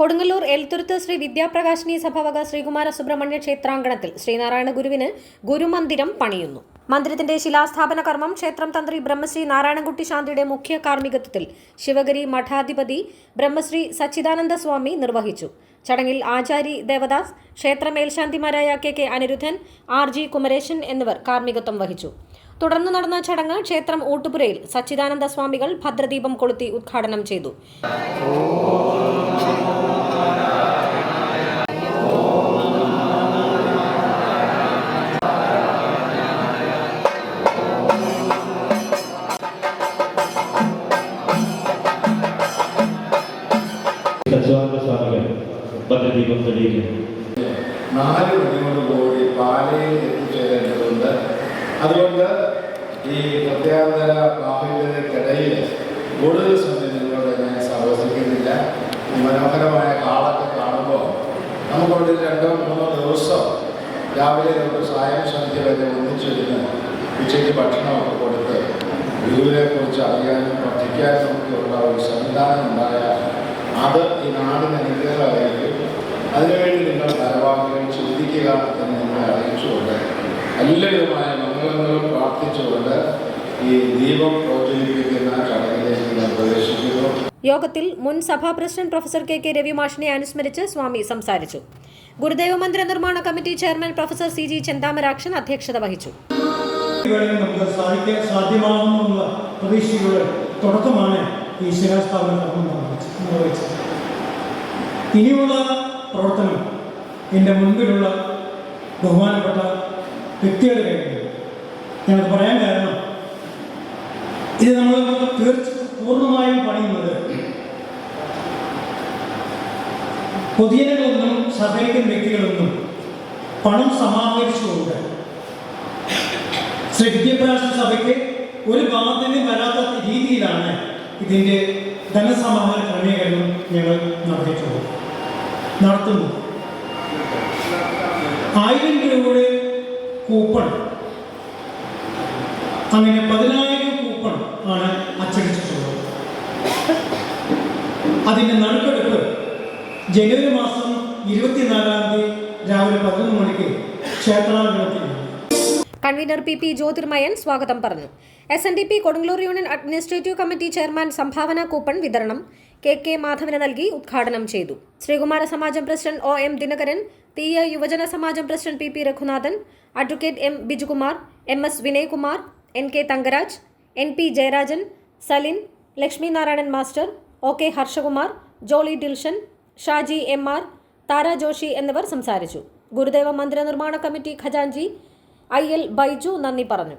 Kodungallur Elthuruth Sree Vidyaprakashini സഭവക Sreekumara Subrahmanya ക്ഷേത്രാങ്കണത്തിൽ ശ്രീനാരായണ ഗുരുവിന് ഗുരുമന്ദിരം പണിയുന്നു. മന്ദിരത്തിന്റെ ശിലാസ്ഥാപന കർമ്മം ക്ഷേത്രം തന്ത്രി ബ്രഹ്മശ്രീ നാരായണൻകുട്ടി ശാന്തിയുടെ മുഖ്യ കാർമ്മികത്വത്തിൽ ശിവഗിരി മഠാധിപതി ബ്രഹ്മശ്രീ സച്ചിദാനന്ദ സ്വാമി നിർവഹിച്ചു. ചടങ്ങിൽ ആചാരി ദേവദാസ് ക്ഷേത്ര മേൽശാന്തിമാരായ K K Aniruddhan R G Kumaresan എന്നിവർ കാർമ്മികത്വം വഹിച്ചു. തുടർന്ന് നടന്ന ചടങ്ങ് ക്ഷേത്രം ഊട്ടുപുരയിൽ സച്ചിദാനന്ദ സ്വാമികൾ ഭദ്രദീപം കൊളുത്തി ഉദ്ഘാടനം ചെയ്തു. സച്ചിദാനന്ദ സ്വാമികൾ ഭദ്രദീപം തെളിയിക്കുന്നു. നാല് മണിയോടുകൂടി പാലയിൽ എത്തിച്ചേരേണ്ടതുണ്ട്. അതുകൊണ്ട് ഈ പ്രത്യേകതര ബാഹുല്യതയ്ക്കിടയിൽ കൂടുതൽ സമയം നിങ്ങളോട് ഞാൻ സഹവസിക്കുന്നില്ല. ഈ മനോഹരമായ കാളൊക്കെ കാണുമ്പോൾ നമുക്കവിടെ രണ്ടോ മൂന്നോ ദിവസം രാവിലെ തൊട്ട് സായം സന്ധ്യ വരെ ഒന്നിച്ചിരുന്ന് ഉച്ചയ്ക്ക് ഭക്ഷണമൊക്കെ കൊടുത്ത് ഗുരുവിനെ കുറിച്ച് അറിയാനും പഠിക്കാനും ഉള്ള ഒരു സംവിധാനം ഉണ്ടായാൽ അത് ഈ നാടിന് അനുഗ്രഹമായിരിക്കും അതിനുവേണ്ടി നിങ്ങൾ ഭാരവാഹികൾ ചിന്തിക്കുക എന്ന് നിങ്ങളെ അറിയിച്ചുകൊണ്ട് എല്ലാവിധമായ മംഗളങ്ങളും പ്രാർത്ഥിച്ചുകൊണ്ട് ഈ ദീപം പ്രോജ്വലിപ്പിക്കുന്ന ചടങ്ങിലേക്ക് ഞാൻ പ്രവേശിക്കുന്നു. യോഗത്തിൽ മുൻ സഭാ പ്രസിഡന്റ് പ്രൊഫസർ കെ കെ രവിമാഷിനെ അനുസ്മരിച്ച് സ്വാമി സംസാരിച്ചു. ഗുരുദേവ മന്ദിര നിർമ്മാണ committee chairman professor C G Chenthamarakshan അധ്യക്ഷത വഹിച്ചു. സാധിക്കാൻ സാധ്യമാകുമെന്നുള്ള പ്രതീക്ഷയുടെ തുടക്കമാണ് ഈ ശിലാസ്ഥാപന കർമ്മം നിർവഹിച്ചത് ഇനിയുള്ള പ്രവർത്തനം എന്റെ മുൻപിലുള്ള ബഹുമാനപ്പെട്ട വ്യക്തികളുടെ കയ്യിലാണ് ഞാനത് പറയാൻ കാരണം ഇത് നമ്മൾ തീർച്ച പൂർണമായും പണിയുന്നത് പൊതുജനങ്ങളൊന്നും സഹകരിക്കുന്ന വ്യക്തികളൊന്നും പണം സമാഹരിച്ചുകൊണ്ട്. ശ്രീ വിദ്യാഭ്യാസ സഭയ്ക്ക് ഒരു ബാധ്യതയും വരാത്ത രീതിയിലാണ് ഇതിന്റെ ധനസമാഹരണ ക്രമീകരണം ഞങ്ങൾ നടത്തിയിട്ടുള്ളത് നടത്തുന്നു. ആയിരം രൂപയുടെ കൂപ്പൺ. അങ്ങനെ പതിനായിരം കൂപ്പൺ ആണ് അച്ചടിച്ചിട്ടുള്ളത്. അതിന്റെ നറുക്കെടുപ്പ് ജനുവരി മാസം ഇരുപത്തിനാലാം തീയതി രാവിലെ പതിനൊന്ന് മണിക്ക് ക്ഷേത്രാങ്കണത്തിലാണ് കൺവീനർ പി പി ജ്യോതിർമയൻ സ്വാഗതം പറഞ്ഞു. S N D P Kodungallur union administrative committee chairman സംഭാവന കൂപ്പൺ വിതരണം കെ കെ മാധവന് നൽകി ഉദ്ഘാടനം ചെയ്തു. Sreekumara Samajam president O M Dinakaran Theeya Yuvajana Samajam president P P Raghunathan advocate M Bijukumar M S Vinaykumar N K Thankaraj N P Jayarajan Salin Lakshmi Narayanan master O K Harshakumar Jolly Dilshan Shaji M R Thara Joshy എന്നിവർ സംസാരിച്ചു. ഗുരുദേവ മന്ദിര നിർമ്മാണ committee ഖജാൻജി I L Baiju നന്ദി പറഞ്ഞു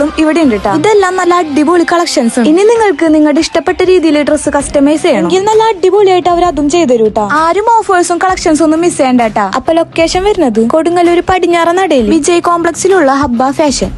ഡ്രസ്സുകളും ഇവിടെ ഉണ്ട് കേട്ടോ ഇതെല്ലാം നല്ല അടിപൊളി കളക്ഷൻസ് ഇനി നിങ്ങൾക്ക് നിങ്ങളുടെ ഇഷ്ടപ്പെട്ട രീതിയിൽ ഡ്രസ്സ് കസ്റ്റമൈസ് ചെയ്യണം. എങ്കിൽ നല്ല അടിപൊളിയായിട്ട് അവർ അതും ചെയ്തു തരും കേട്ടോ ആരും ഓഫേഴ്സും കളക്ഷൻസും ഒന്നും മിസ് ചെയ്യണ്ട കേട്ടോ അപ്പൊ ലൊക്കേഷൻ വരുന്നത് കൊടുങ്ങല്ലൂർ പടിഞ്ഞാറ നടയിൽ വിജയ് കോംപ്ലക്സിലുള്ള ഹബ്ബ ഫാഷൻ